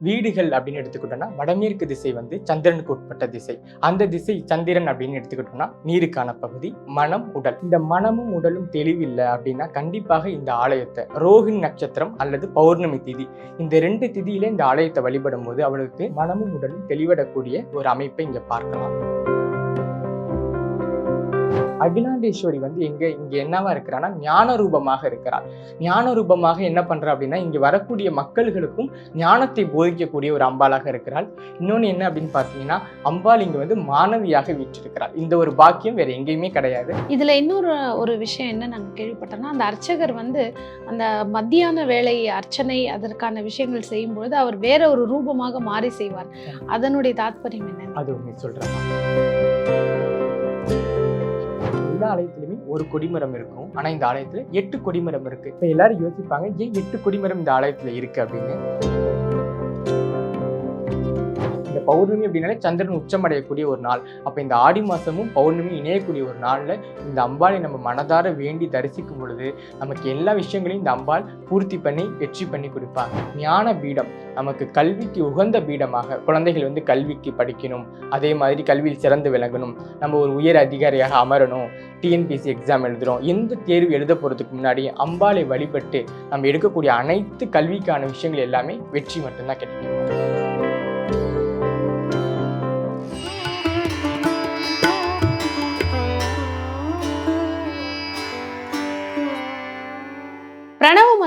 வீடுகள் அப்படின்னு எடுத்துக்கிட்டோம்னா வடமேற்கு திசை வந்து சந்திரனுக்கு உட்பட்ட திசை. அந்த திசை சந்திரன் அப்படின்னு எடுத்துக்கிட்டோம்னா நீருக்கான பகுதி மனம் உடல். இந்த மனமும் உடலும் தெளிவில்லை அப்படின்னா கண்டிப்பாக இந்த ஆலயத்தை ரோஹிணி நட்சத்திரம் அல்லது பௌர்ணமி திதி இந்த ரெண்டு திதியில இந்த ஆலயத்தை வழிபடும் போது அவளுக்கு மனமும் உடலும் தெளிவிடக்கூடிய ஒரு அமைப்பை இங்க பார்க்கலாம். அகிலாண்டேஸ்வரி வந்து எங்க இங்க என்னவா இருக்கிறான்னா ஞான ரூபமாக இருக்கிறாள் ஞான ரூபமாக என்ன பண்றா அப்படின்னா இங்க வரக்கூடிய மக்கள்களுக்கும் ஞானத்தை போதிக்கக்கூடிய ஒரு அம்பாளாக இருக்கிறாள். இன்னொன்னு என்ன அப்படின்னு பார்த்தீங்கன்னா அம்பாள் இங்க வந்து மாணவியாக வீற்றிருக்கிறாள். இந்த ஒரு பாக்கியம் வேற எங்கேயுமே கிடையாது. இதுல இன்னொரு ஒரு விஷயம் என்ன நாங்க கேள்விப்பட்டோம்னா அந்த அர்ச்சகர் வந்து அந்த மத்தியான வேலை அர்ச்சனை அதற்கான விஷயங்கள் செய்யும்பொழுது அவர் வேற ஒரு ரூபமாக மாறி செய்வார். அதனுடைய தாத்பரியம் என்ன அது ஒண்ணு சொல்றேன் எல்லா ஆலயத்திலுமே ஒரு கொடிமரம் இருக்கும். ஆனா இந்த ஆலயத்துல எட்டு கொடிமரம் இருக்கு. இப்ப எல்லாரும் யோசிப்பாங்க ஏன் எட்டு கொடிமரம் இந்த ஆலயத்துல இருக்கு? அப்படின்னு. பௌர்ணமி அப்படின்னாலே சந்திரன் உச்சமடையக்கூடிய ஒரு நாள். அப்ப இந்த ஆடி மாசமும் பௌர்ணமி இணையக்கூடிய ஒரு நாள்ல இந்த அம்பாளை நம்ம மனதார வேண்டி தரிசிக்கும் பொழுது நமக்கு எல்லா விஷயங்களையும் இந்த அம்பாள் பூர்த்தி பண்ணி வெற்றி பண்ணி கொடுப்பாங்க. ஞான பீடம் நமக்கு கல்விக்கு உகந்த பீடமாக குழந்தைகள் வந்து கல்விக்கு படிக்கணும். அதே மாதிரி கல்வியில் சிறந்து விளங்கணும். நம்ம ஒரு உயர் அதிகாரியாக அமரணும். டிஎன்பிசி எக்ஸாம் எழுதுறோம். எந்த தேர்வு எழுத போகிறதுக்கு முன்னாடி அம்பாளை வழிபட்டு நம்ம எடுக்கக்கூடிய அனைத்து கல்விக்கான விஷயங்கள் எல்லாமே வெற்றி மட்டும்தான் கிடைக்கும்.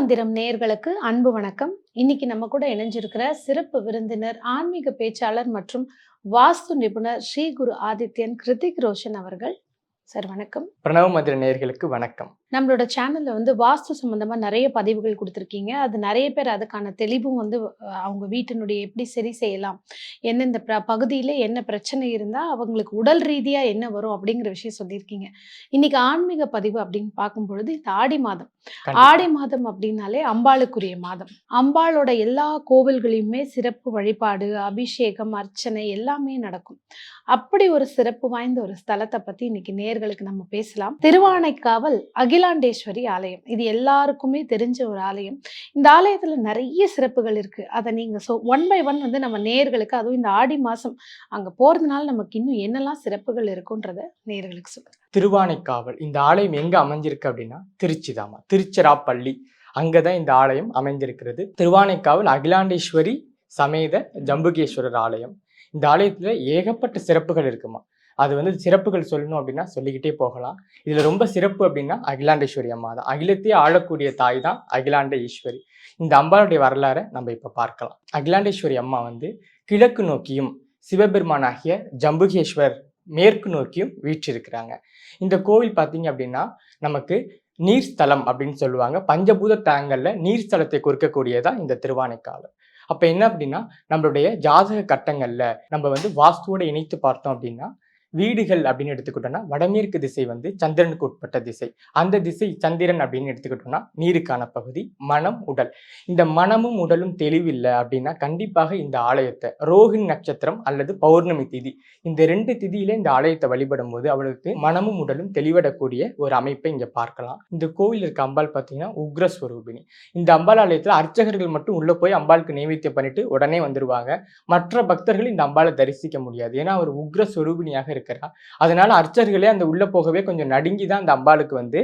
மந்திரம் நேயர்களுக்கு அன்பு வணக்கம். இன்னைக்கு நம்ம கூட இணைஞ்சிருக்கிற சிறப்பு விருந்தினர் ஆன்மீக பேச்சாளர் மற்றும் வாஸ்து நிபுணர் ஸ்ரீ குரு ஆதித்யன் கிருத்திக் ரோஷன் அவர்கள். சார் வணக்கம். பிரணவ மந்திர நேயர்களுக்கு வணக்கம். நம்மளோட சேனல்ல வந்து வாஸ்து சம்பந்தமா நிறைய பதிவுகள் கொடுத்துருக்கீங்க. அது நிறைய பேர் அதுக்கான தெளிவும் வந்து அவங்க வீட்டினுடைய எப்படி சரி செய்யலாம் எந்தெந்த பிர- பகுதியில என்ன பிரச்சனை இருந்தா அவங்களுக்கு உடல் ரீதியா என்ன வரும் அப்படிங்கிற விஷயம் சொல்லியிருக்கீங்க. இன்னைக்கு ஆன்மீக பதிவு அப்படின்னு பார்க்கும் பொழுது இந்த ஆடி மாதம். ஆடி மாதம் அப்படின்னாலே அம்பாளுக்குரிய மாதம். அம்பாளோட எல்லா கோவில்களையுமே சிறப்பு வழிபாடு அபிஷேகம் அர்ச்சனை எல்லாமே நடக்கும். அப்படி ஒரு சிறப்பு வாய்ந்த ஒரு ஸ்தலத்தை பத்தி இன்னைக்கு நேர்களுக்கு நம்ம பேசலாம். திருவானைக்காவல் அகிலாண்டேஸ்வரி ஆலயம். இது எல்லாருக்குமே தெரிஞ்ச ஒரு ஆலயம். இந்த ஆலயத்தில் நிறைய சிறப்புகள் இருக்கு. அதை நீங்கள் ஸோ ஒன் பை ஒன் வந்து நம்ம நேர்களுக்கு அதுவும் இந்த ஆடி மாதம் அங்கே போகிறதுனால நமக்கு இன்னும் என்னெல்லாம் சிறப்புகள் இருக்குன்றத நேர்களுக்கு சொல்லுங்க. திருவானைக்காவல் இந்த ஆலயம் எங்கே அமைஞ்சிருக்கு அப்படின்னா திருச்சிதாமா திருச்சிராப்பள்ளி. அங்கதான் இந்த ஆலயம் அமைந்திருக்கிறது திருவானைக்காவல் அகிலாண்டேஸ்வரி சமேத ஜம்புகேஸ்வரர் ஆலயம். இந்த ஆலயத்தில் ஏகப்பட்ட சிறப்புகள் இருக்குமா. அது வந்து சிறப்புகள் சொல்லணும் அப்படின்னா சொல்லிக்கிட்டே போகலாம். இதில் ரொம்ப சிறப்பு அப்படின்னா அகிலாண்டேஸ்வரி அம்மா தான். அகிலத்தையே ஆளக்கூடிய தாய் தான் அகிலாண்ட ஈஸ்வரி இந்த அம்பாளுடைய வரலாறை நம்ம இப்போ பார்க்கலாம். அகிலாண்டேஸ்வரி அம்மா வந்து கிழக்கு நோக்கியும் சிவபெருமானாகிய ஜம்புகேஸ்வர் மேற்கு நோக்கியும் வீற்றிருக்கிறாங்க. இந்த கோவில் பார்த்தீங்க அப்படின்னா நமக்கு நீர்ஸ்தலம் அப்படின்னு சொல்லுவாங்க. பஞ்சபூத தலங்களில் நீர்ஸ்தலத்தை குறிக்கக்கூடியதான் இந்த திருவானைக்காலம் அப்போ என்ன அப்படின்னா நம்மளுடைய ஜாதக கட்டங்களில் நம்ம வந்து வாஸ்துவோட இணைத்து பார்த்தோம் அப்படின்னா வீடுகள் அப்படின்னு எடுத்துக்கிட்டோம்னா வடமேற்கு திசை வந்து சந்திரனுக்கு உட்பட்ட திசை. அந்த திசை சந்திரன் அப்படின்னு எடுத்துக்கிட்டோம்னா நீருக்கான பகுதி மனம் உடல். இந்த மனமும் உடலும் தெளிவில்லை அப்படின்னா கண்டிப்பாக இந்த ஆலயத்தை ரோஹிணி நட்சத்திரம் அல்லது பௌர்ணமி திதி இந்த ரெண்டு திதியில இந்த ஆலயத்தை வழிபடும் போது அவளுக்கு மனமும் உடலும் தெளிவிடக்கூடிய ஒரு அமைப்பை இங்க பார்க்கலாம். இந்த கோவில் இருக்க அம்பாள் பார்த்தீங்கன்னா உக்ரஸ்வரூபிணி. இந்த அம்பாள் ஆலயத்தில் அர்ச்சகர்கள் மட்டும் உள்ள போய் அம்பாளுக்கு நைவேத்தியம் பண்ணிட்டு உடனே வந்துருவாங்க. மற்ற பக்தர்கள் இந்த அம்பாளை தரிசிக்க முடியாது. ஏன்னா அவர் உக்ரஸ்வரூபிணியாக இருக்கிறா. அதனால அர்ச்சர்களே அந்த உள்ள போகவே கொஞ்சம் நடுங்கி தான் அந்த அம்பாளுக்கு வந்து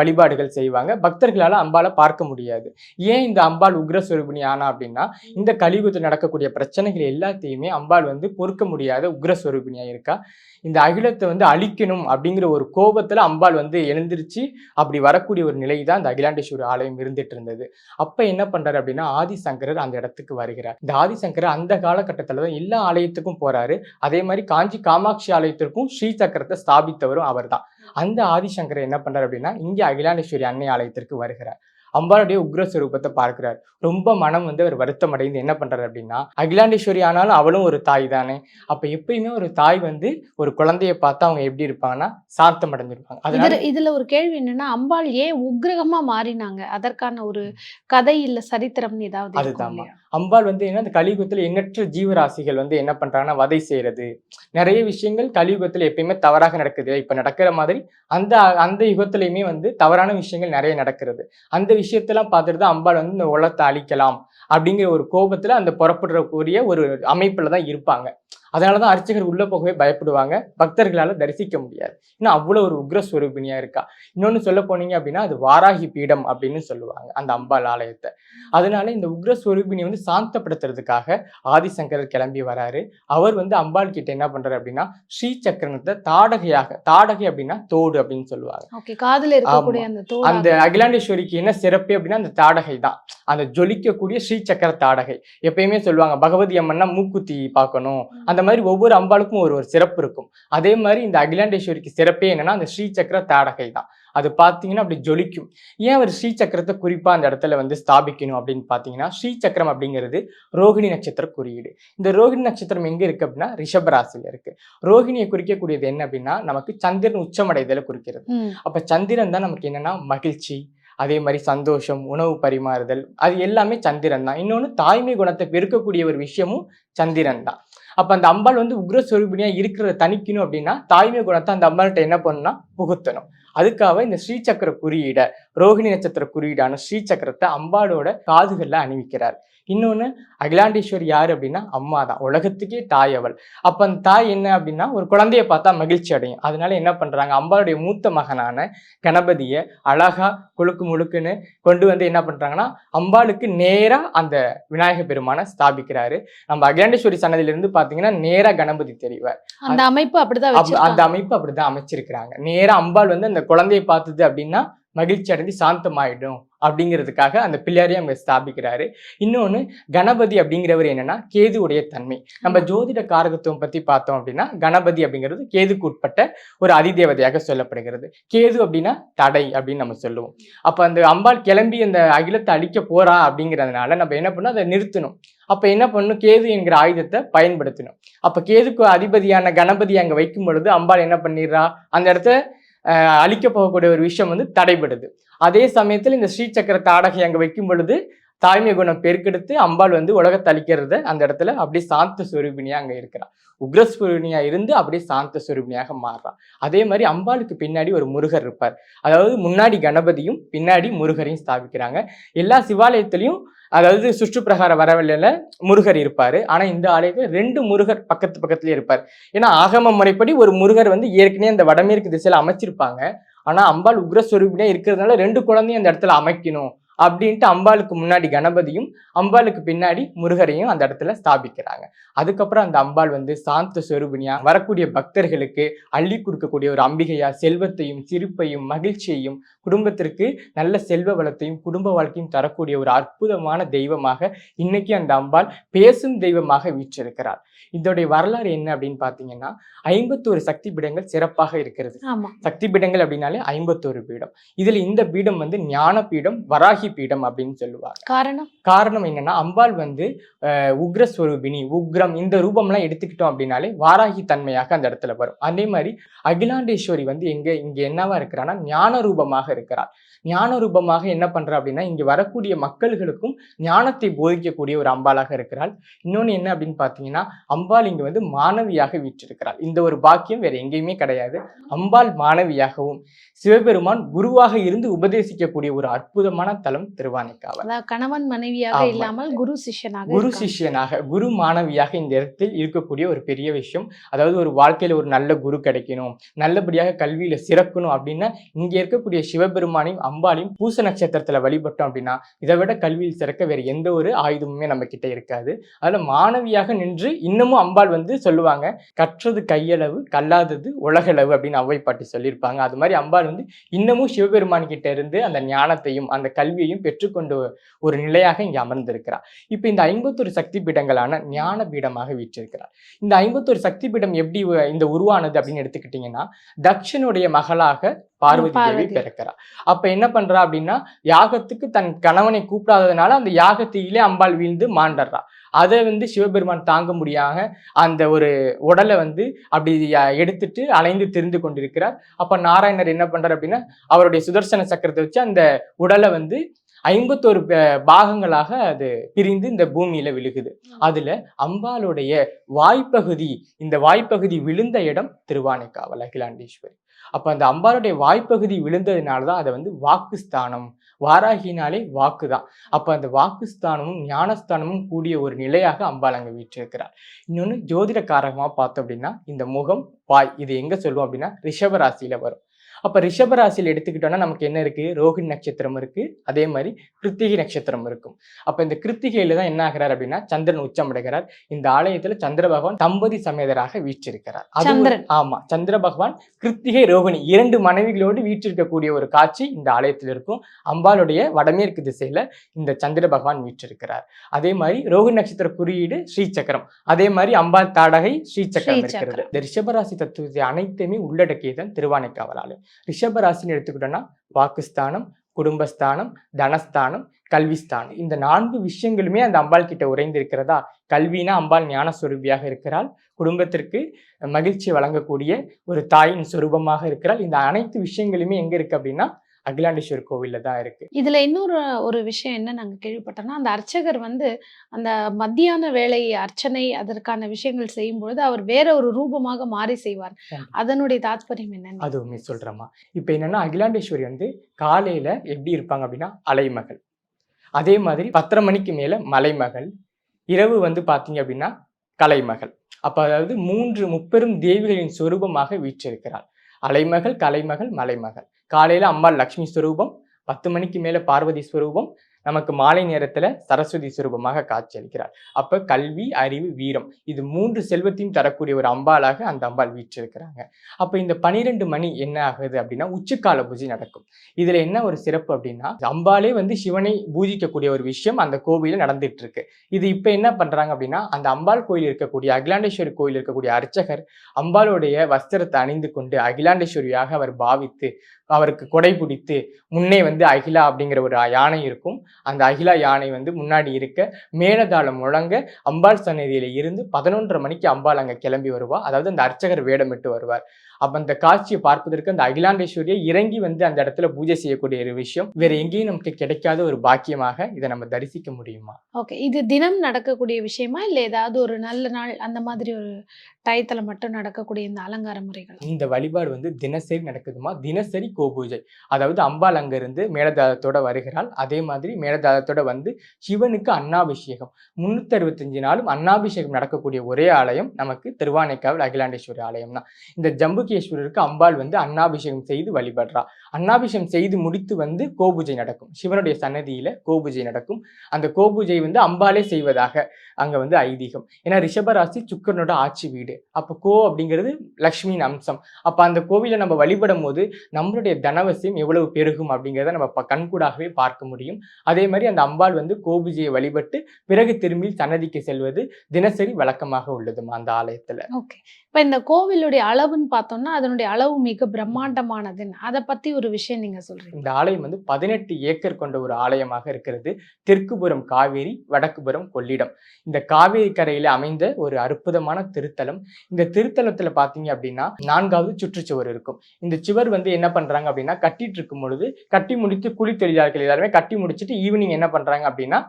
வழிபாடுகள் செய்வாங்க. பக்தர்களால் அம்பாளை பார்க்க முடியாது. ஏன் இந்த அம்பாள் உக்ரஸ்வரூபிணி ஆனா அப்படின்னா இந்த கலியுகத்தில் நடக்கக்கூடிய பிரச்சனைகள் எல்லாத்தையுமே அம்பாள் வந்து பொறுக்க முடியாத உக்ரஸ்வரூபிணியாக இருக்கா. இந்த அகிலத்தை வந்து அழிக்கணும் அப்படிங்கிற ஒரு கோபத்தில் அம்பாள் வந்து எழுந்திருச்சு அப்படி வரக்கூடிய ஒரு நிலை தான் இந்த அகிலாண்டேஸ்வரி ஆலயம் இருந்துட்டு இருந்தது. அப்போ என்ன பண்ணுறாரு அப்படின்னா ஆதிசங்கரர் அந்த இடத்துக்கு வருகிறார். இந்த ஆதிசங்கரர் அந்த காலகட்டத்தில் தான் எல்லா ஆலயத்துக்கும் போகிறாரு அதே மாதிரி காஞ்சி காமாட்சி ஆலயத்திற்கும் ஸ்ரீ சக்கரத்தை ஸ்தாபித்தவரும் அவர்தான். அந்த ஆதிசங்கரர் என்ன பண்றாரு அப்படின்னா இங்கே அகிலாண்டேஸ்வரி அன்னை ஆலயத்திற்கு வருகிறார். அம்பாளுடைய உக்ர ஸ்வரூபத்தை பார்க்கிறார். ரொம்ப மனம் வந்து அவர் வருத்தம் அடைந்து என்ன பண்றாரு அப்படின்னா அகிலாண்டேஸ்வரி ஆனாலும் அவளும் ஒரு தாய் தானே. அப்ப எப்பயுமே ஒரு தாய் வந்து ஒரு குழந்தைய பார்த்தா அவங்க எப்படி இருப்பாங்கன்னா சாந்தம் அடைஞ்சிருப்பாங்க. அதனால இதுல ஒரு கேள்வி என்னன்னா அம்பாள் ஏன் உக்கிரகமா மாறினாங்க? அதற்கான ஒரு கதை இல்ல சரித்திரம்னு ஏதாவது. இல்லையா? அம்பாள் வந்து என்ன இந்த கலியுகத்துல எண்ணற்ற ஜீவராசிகள் வந்து என்ன பண்றாங்கன்னா வதை செய்யறது. நிறைய விஷயங்கள் கலியுகத்துல எப்பயுமே தவறாக நடக்குது. இப்ப நடக்கிற மாதிரி அந்த அந்த யுகத்திலயுமே வந்து தவறான விஷயங்கள் நிறைய நடக்கிறது. அந்த விஷயத்தெல்லாம் பார்த்துட்டு தான் அம்பாள் வந்து இந்த உலகத்தை அழிக்கலாம் அப்படிங்கிற ஒரு கோபத்துல அந்த புறப்படுறக்கூடிய ஒரு அமைப்பில் தான் இருப்பாங்க. அதனாலதான் அர்ச்சகர் உள்ள போகவே பயப்படுவாங்க. பக்தர்களால தரிசிக்க முடியாது. ஏன்னா அவ்வளவு ஒரு உக்ரஸ்வரூபிணியா இருக்கா? இன்னொன்னு சொல்ல போனீங்க அப்படின்னா அது வாராகி பீடம் அப்படின்னு சொல்லுவாங்க அந்த அம்பாள் ஆலயத்தை. அதனால இந்த உக்ரஸ்வரூபிணி வந்து சாந்தப்படுத்துறதுக்காக ஆதிசங்கரர் கிளம்பி வராரு. அவர் வந்து அம்பாள் கிட்ட என்ன பண்றாரு அப்படின்னா ஸ்ரீ சக்கரத்தை தாடகையாக தாடகை அப்படின்னா தோடு அப்படின்னு சொல்லுவாங்க. அந்த அகிலாண்டேஸ்வரிக்கு என்ன சிறப்பு அப்படின்னா அந்த தாடகை தான். அந்த ஜொலிக்கக்கூடிய ஸ்ரீ சக்கர தாடகை. எப்பயுமே சொல்லுவாங்க பகவதி அம்மன்னா மூக்குத்தி பார்க்கணும். அந்த மாதிரி ஒவ்வொரு அம்பாளுக்கும் ஒரு ஒரு சிறப்பு இருக்கும். அதே மாதிரி இந்த அகிலாண்டேஸ்வரிக்கு சிறப்பே என்னன்னா அந்த ஸ்ரீ சக்கர தாடகை தான் அது பார்த்தீங்கன்னா அப்படி ஜொலிக்கும். ஏன் அவர் ஸ்ரீ சக்கரத்தை குறிப்பா அந்த இடத்துல வந்து ஸ்தாபிக்கணும் அப்படின்னு பார்த்தீங்கன்னா ஸ்ரீ சக்கரம் அப்படிங்கிறது ரோகிணி நட்சத்திர குறியீடு. இந்த ரோகிணி நட்சத்திரம் எங்க இருக்கு அப்படின்னா ரிஷபராசியில இருக்கு. ரோகிணியை குறிக்கக்கூடியது என்ன அப்படின்னா நமக்கு சந்திரன் உச்சமடைதலை குறிக்கிறது. அப்ப சந்திரன் தான் நமக்கு என்னன்னா மகிழ்ச்சி அதே மாதிரி சந்தோஷம் உணவு பரிமாறுதல் அது எல்லாமே சந்திரன் தான். இன்னொன்று தாய்மை குணத்தை பெருக்கக்கூடிய ஒரு விஷயமும் சந்திரன் தான். அப்ப அந்த அம்பாள் வந்து உக்ரஸ்வரூபிணியா இருக்கிறத தணிக்கணும் அப்படின்னா தாய்மை குணத்தை அந்த அம்பாள்கிட்ட என்ன பண்ணணும்னா புகுத்தணும். அதுக்காக இந்த ஸ்ரீசக்கர குறியீட ரோஹிணி நட்சத்திர குறியீடான ஸ்ரீசக்கரத்தை அம்பாளோட காதுகள்ல அணிவிக்கிறார். இன்னொன்னு அகிலாண்டேஸ்வரி யாரு அப்படின்னா அம்மா தான் உலகத்துக்கே தாய் அவள். அப்ப அந்த தாய் என்ன அப்படின்னா ஒரு குழந்தைய பார்த்தா மகிழ்ச்சி அடையும். அதனால என்ன பண்றாங்க? அம்பாளுடைய மூத்த மகனான கணபதியை அழகா குழுக்கு முழுக்குன்னு கொண்டு வந்து என்ன பண்றாங்கன்னா அம்பாளுக்கு நேரா அந்த விநாயக பெருமானை ஸ்தாபிக்கிறாரு. நம்ம அகிலாண்டேஸ்வரி சன்னதியில இருந்து பாத்தீங்கன்னா நேரா கணபதி தெரிவார். அந்த அமைப்பு அப்படிதான் அப்ப- அந்த அமைப்பு அப்படிதான் அமைச்சிருக்கிறாங்க. நேரா அம்பாள் வந்து அந்த குழந்தையை பார்த்தது அப்படின்னா மகிழ்ச்சி அடைந்து சாந்தமாயிடும். அப்படிங்கிறதுக்காக அந்த பிள்ளையாரையும் அங்க ஸ்தாபிக்கிறாரு. இன்னொன்னு கணபதி அப்படிங்கிறவர் என்னன்னா கேதுவுடைய தன்மை. நம்ம ஜோதிட காரகத்துவம் பத்தி பார்த்தோம் அப்படின்னா கணபதி அப்படிங்கிறது கேதுக்கு உட்பட்ட ஒரு அதிதேவதையாக சொல்லப்படுகிறது. கேது அப்படின்னா தடை அப்படின்னு நம்ம சொல்லுவோம். அப்ப அந்த அம்பாள் கிளம்பி அந்த அகிலத்தை அழிக்க போறா அப்படிங்கிறதுனால நம்ம என்ன பண்ணணும்? அதை நிறுத்தணும். அப்ப என்ன பண்ணணும்? கேது என்கிற ஆயுதத்தை பயன்படுத்தணும். அப்ப கேதுக்கு அதிபதியான கணபதி அங்க வைக்கும் பொழுது அம்பாள் என்ன பண்ணிடுறா? அந்த இடத்த அழிக்க போகக்கூடிய ஒரு விஷயம் வந்து தடைபடுது. அதே சமயத்தில் இந்த ஸ்ரீ சக்கர தாடகை அங்கே வைக்கும் பொழுது தாய்மை குணம் பெருக்கெடுத்து அம்பாள் வந்து உலகத்தை அழிக்கிறத அந்த இடத்துல அப்படியே சாந்த ஸ்வரூபிணியா அங்க இருக்கிறா. உக்ரஸ்வரூபிணியா இருந்து அப்படியே சாந்த ஸ்வரூபிணியாக மாறுறா. அதே மாதிரி அம்பாளுக்கு பின்னாடி ஒரு முருகர் இருப்பார். அதாவது முன்னாடி கணபதியும் பின்னாடி முருகரையும் ஸ்தாபிக்கிறாங்க. எல்லா சிவாலயத்திலையும் அதாவது சுற்று பிரகார வரவழியில முருகர் இருப்பார். ஆனால் இந்த ஆலயத்தில் ரெண்டு முருகர் பக்கத்து பக்கத்துலேயே இருப்பார். ஏன்னா ஆகம முறைப்படி ஒரு முருகர் வந்து ஏற்கனவே அந்த வடமேற்கு திசையில் அமைச்சிருப்பாங்க. ஆனால் அம்பாள் உக்ரஸ்வரூபினியா இருக்கிறதுனால ரெண்டு குழந்தையும் அந்த இடத்துல அமைக்கணும். அப்படின்ட்டு அம்பாளுக்கு முன்னாடி கணபதியும் அம்பாளுக்கு பின்னாடி முருகரையும் அந்த இடத்துல ஸ்தாபிக்கிறாங்க. அதுக்கப்புறம் அந்த அம்பாள் வந்து சாந்த ஸ்வரூபினியா வரக்கூடிய பக்தர்களுக்கு அள்ளி கொடுக்கக்கூடிய ஒரு அம்பிகையா செல்வத்தையும் சிரிப்பையும் மகிழ்ச்சியையும் குடும்பத்திற்கு நல்ல செல்வ வளத்தையும் குடும்ப வாழ்க்கையும் தரக்கூடிய ஒரு அற்புதமான தெய்வமாக இன்னைக்கு அந்த அம்பாள் பேசும் தெய்வமாக வீற்றிருக்கிறார் இதோடைய வரலாறு என்ன அப்படின்னு பார்த்தீங்கன்னா ஐம்பத்தோரு சக்தி பீடங்கள் சிறப்பாக இருக்கிறது. சக்தி பீடங்கள் அப்படின்னாலே ஐம்பத்தோரு பீடம். இதுல இந்த பீடம் வந்து ஞான பீடம் வராகி பீடம் அப்படின்னு சொல்லுவாங்க. காரணம்? காரணம் என்னன்னா அம்பாள் வந்து உக்ரஸ்வரூபிணி உக்ரம் இந்த ரூபம்லாம் எடுத்துக்கிட்டோம் அப்படின்னாலே வாராகி தன்மையாக அந்த இடத்துல வரும். அதே மாதிரி அகிலாண்டேஸ்வரி வந்து எங்க இங்க என்னவா இருக்கிறான்னா ஞான ரூபமாக இருக்கிறார் ஞான ரூபமாக என்ன பண்றா அப்படின்னா இங்க வரக்கூடிய மக்கள்களுக்கும் ஞானத்தை போதிக்கக்கூடிய ஒரு அம்பாளாக இருக்கிறாள். இன்னொன்னு என்ன அப்படின்னு பார்த்தீங்கன்னா அம்பாள் இங்க வந்து மாணவியாக வீற்றிருக்கிறாள். இந்த ஒரு பாக்கியம் வேற எங்கேயுமே கிடையாது. அம்பாள் மாணவியாகவும் சிவபெருமான் குருவாக இருந்து உபதேசிக்கக்கூடிய ஒரு அற்புதமான தலம் திருவானைக்காவல் கணவன் மனைவியாக. இல்லாமல் குரு சிஷ்யனாக குரு. சிஷ்யனாக குரு மாணவியாக இந்த இடத்தில் இருக்கக்கூடிய ஒரு பெரிய விஷயம் அதாவது ஒரு வாழ்க்கையில ஒரு நல்ல குரு கிடைக்கணும் நல்லபடியாக கல்வியில சிறக்கணும் அப்படின்னா இங்க இருக்கக்கூடிய சிவபெருமானையும் அம்பாளையும் பூச நட்சத்திரத்துல வழிபட்டோம் அப்படின்னா இதை விட கல்வியில் சிறக்க வேற எந்த ஒரு ஆயுதமுமே நம்ம கிட்ட இருக்காது அதுல மாணவியாக நின்று இன்னமும் அம்பாள் வந்து சொல்லுவாங்க கற்றது கையளவு கல்லாதது உலகளவு அப்படின்னு அவ்வை பாட்டி சொல்லியிருப்பாங்க அது மாதிரி அம்பாள் வந்து இன்னமும் சிவபெருமான் கிட்ட இருந்து அந்த ஞானத்தையும் அந்த கல்வியையும் பெற்றுக்கொண்டு ஒரு நிலையாக இங்க அமர்ந்திருக்கிறார். இப்ப இந்த ஐம்பத்தொரு சக்தி பீடங்களான ஞான பீடமாக வீற்றிருக்கிறார். இந்த ஐம்பத்தொரு சக்தி பீடம் எப்படி இந்த உருவானது அப்படின்னு எடுத்துக்கிட்டீங்கன்னா தக்ஷனுடைய மகளாக பார்வதி தேவி. பிறக்கிறா அப்ப என்ன பண்றா அப்படின்னா யாகத்துக்கு தன் கணவனை கூப்பிடாததுனால அந்த யாகத்திலே அம்பாள் வீழ்ந்து மாண்டறா. அதை வந்து சிவபெருமான் தாங்க முடியாம அந்த ஒரு உடலை வந்து அப்படி எடுத்துட்டு அலைந்து திரிந்து கொண்டிருக்கிறார். அப்ப நாராயணர் என்ன பண்றார் அப்படின்னா அவருடைய சுதர்சன சக்கரத்தை வச்சு அந்த உடலை வந்து ஐம்பத்தோரு பாகங்களாக அது பிரிந்து இந்த பூமியில விழுகுது. அதுல அம்பாளுடைய வாய்ப்பகுதி இந்த வாய்ப்பகுதி விழுந்த இடம் திருவானைக்காவல் அகிலாண்டேஸ்வரி. அப்ப அந்த அம்பாளுடைய வாய்ப்பகுதி விழுந்ததுனால தான் அதை வந்து வாக்குஸ்தானம் வாராகினாலே வாக்கு தான் அப்போ அந்த வாக்குஸ்தானமும் ஞானஸ்தானமும் கூடிய ஒரு நிலையாக அம்பாள் அங்கே வீற்றிருக்கிறார் இன்னொன்று ஜோதிட காரகமாக பார்த்தோம் அப்படின்னா இந்த முகம் வாய் இது எங்கே சொல்லுவோம் அப்படின்னா ரிஷப ராசியில் வரும். அப்போ ரிஷப ராசியில் எடுத்துக்கிட்டோம்னா நமக்கு என்ன இருக்கு? ரோஹிணி நட்சத்திரம் இருக்கு. அதே மாதிரி கிருத்திகை நட்சத்திரம் இருக்கும். அப்போ இந்த கிருத்திகையில தான் என்ன ஆகிறார் அப்படின்னா சந்திரன் உச்சம் அடைகிறார். இந்த ஆலயத்துல சந்திர பகவான் தம்பதி சமேதராக வீற்றிருக்கிறார். சந்திரன். ஆமா சந்திர பகவான் கிருத்திகை ரோகிணி இரண்டு மனைவிகளோடு வீற்றிருக்கக்கூடிய ஒரு காட்சி இந்த ஆலயத்தில் இருக்கும். அம்பாளுடைய வடமேற்கு திசையில இந்த சந்திர பகவான் வீற்றிருக்கிறார். அதே மாதிரி ரோகிணி நட்சத்திர குறியீடு ஸ்ரீசக்கரம். அதே மாதிரி அம்பாள் தாடகை ஸ்ரீசக்கரம் இருக்கிறது. இந்த ரிஷபராசி தத்துவத்தை அனைத்துமே உள்ளடக்கியதான் திருவானைக்காவல் ஆலயம். ரிஷபராசின்னு எடுத்துக்கிட்டோம்னா வாக்குஸ்தானம் குடும்பஸ்தானம் தனஸ்தானம் கல்விஸ்தானம். இந்த நான்கு விஷயங்களுமே அந்த அம்பாள் கிட்ட உறைந்திருக்கிறதா? கல்வினா அம்பாள் ஞானஸ்வரூபியாக இருக்கிறாள். குடும்பத்திற்கு மகிழ்ச்சி வழங்கக்கூடிய ஒரு தாயின் சொரூபமாக இருக்கிறாள். இந்த அனைத்து விஷயங்களுமே எங்க இருக்கு அப்படின்னா அகிலாண்டேஸ்வர் கோவில்ல தான் இருக்கு. இதுல இன்னொரு ஒரு விஷயம் என்ன நாங்க கேள்விப்பட்டோம்னா அந்த அர்ச்சகர் வந்து அந்த மத்தியான வேலை அர்ச்சனை அதற்கான விஷயங்கள் செய்யும் பொழுது அவர் வேற ஒரு ரூபமாக மாறி செய்வார். அதனுடைய தாத்பரியம் என்னன்னு அதுவுமே சொல்றேம்மா. இப்போ என்னன்னா அகிலாண்டேஸ்வரி வந்து காலையில எப்படி இருப்பாங்க அப்படின்னா அலைமகள். அதே மாதிரி பத்தரை மணிக்கு மேல மலைமகள். இரவு வந்து பாத்தீங்க அப்படின்னா கலைமகள். அப்ப அதாவது மூன்று முப்பெரும் தேவிகளின் சொரூபமாக வீற்றிருக்கிறாள் அலைமகள் கலைமகள் மலைமகள். காலையில அம்பாள் லக்ஷ்மி ஸ்வரூபம் பத்து மணிக்கு மேல பார்வதி ஸ்வரூபம் நமக்கு மாலை நேரத்துல சரஸ்வதி சுரூபமாக காட்சியளிக்கிறார் அப்ப கல்வி அறிவு வீரம் இது மூன்று செல்வத்தையும் தரக்கூடிய ஒரு அம்பாளாக அந்த அம்பாள் வீற்றிருக்கிறாங்க. அப்போ இந்த பனிரெண்டு மணி என்ன ஆகுது அப்படின்னா உச்சிக்கால பூஜை நடக்கும். இதுல என்ன ஒரு சிறப்பு அப்படின்னா அம்பாலே வந்து சிவனை பூஜிக்கக்கூடிய ஒரு விஷயம் அந்த கோவிலில் நடந்துட்டு இருக்கு இது இப்ப என்ன பண்றாங்க அப்படின்னா அந்த அம்பாள் கோயில் இருக்கக்கூடிய அகிலாண்டேஸ்வரி கோயில் இருக்கக்கூடிய அர்ச்சகர் அம்பாளுடைய வஸ்திரத்தை அணிந்து கொண்டு அகிலாண்டேஸ்வரியாக அவர் பாவித்து அவருக்கு கொடை பிடித்து முன்னே வந்து அகிலா அப்படிங்கிற ஒரு யானை இருக்கும். அந்த அகிலா யானை வந்து முன்னாடி இருக்க மேலதாளம் முழங்க அம்பாள் சன்னதியில இருந்து பதினொன்றரை மணிக்கு அம்பாள் அங்க கிளம்பி வருவா. அதாவது அந்த அர்ச்சகர் வேடமிட்டு வருவார். அப்ப அந்த காட்சியை பார்ப்பதற்கு அந்த அகிலாண்டேஸ்வரியை இறங்கி வந்து அந்த இடத்துல பூஜை செய்யக்கூடிய ஒரு விஷயம். வேற எங்கேயும் நமக்கு கிடைக்காத ஒரு பாக்கியமாக இதை நம்ம தரிசிக்க முடியுமா? ஓகே. இது தினம் நடக்கக்கூடிய விஷயமா? இல்ல ஏதாவது ஒரு நல்ல நாள் அந்த மாதிரி ஒரு டயத்துல மட்டும் நடக்கக்கூடிய இந்த அலங்கார முறைகள்? இந்த வழிபாடு வந்து தினசரி நடக்குதுமா? தினசரி கோபூஜை. அதாவது அம்பாள் அங்கிருந்து மேலதாளத்தோட வருகிறாள். அதே மாதிரி மேலதாளத்தோட வந்து சிவனுக்கு அன்னாபிஷேகம். முன்னூத்தி அறுபத்தஞ்சு நாளும் அன்னாபிஷேகம் நடக்கக்கூடிய ஒரே ஆலயம் நமக்கு திருவானைக்காவல் அகிலாண்டேஸ்வரி ஆலயம் தான் இந்த ஜம்புகேஸ்வரருக்கு அம்பாள் வந்து அன்னாபிஷேகம் செய்து வழிபடுறா. அன்னாபிஷேகம் செய்து முடித்து வந்து கோபூஜை நடக்கும். சிவனுடைய சன்னதியில கோபூஜை நடக்கும். அந்த கோபூஜை வந்து அம்பாலே செய்வதாக அங்க வந்து ஐதீகம். ஏன்னா ரிஷபராசி சுக்கரனோட ஆட்சி வீடு. அப்ப கோ அப்படிங்கிறது லக்ஷ்மியின் அம்சம். அப்ப அந்த கோவிலை நம்ம வழிபடும் போது நம்மளுடைய தனவசியம் எவ்வளவு பெருகும் அப்படிங்கிறத நம்ம கண்கூடாகவே பார்க்க முடியும். அதே மாதிரி அந்த அம்பாள் வந்து கோபூஜையை வழிபட்டு பிறகு திரும்பி சன்னதிக்கு செல்வது தினசரி வழக்கமாக உள்ளதுமா அந்த ஆலயத்துல? ஓகே. இப்ப இந்த கோவிலுடைய அளவுன்னு பார்த்தோம் சொன்னால் அதனுடைய அளவு மிக பிரம்மாண்டமானதுன்னு. அதை பத்தி ஒரு விஷயம் நீங்க சொல்றீங்க. இந்த ஆலயம் வந்து பதினெட்டு ஏக்கர் கொண்ட ஒரு ஆலயமாக இருக்கிறது. தெற்குபுறம் காவேரி வடக்குபுறம் கொள்ளிடம். இந்த காவேரி கரையில் அமைந்த ஒரு அற்புதமான திருத்தலம். இந்த திருத்தலத்துல பார்த்தீங்க அப்படின்னா நான்காவது சுற்றுச்சுவர் இருக்கும். இந்த சுவர் வந்து என்ன பண்றாங்க அப்படின்னா கட்டிட்டு இருக்கும் பொழுது கட்டி முடித்து குழி தொழிலாளர்கள் எல்லாருமே கட்டி முடிச்சுட்டு ஈவினிங் என்ன பண்றாங்க அப்படின்னா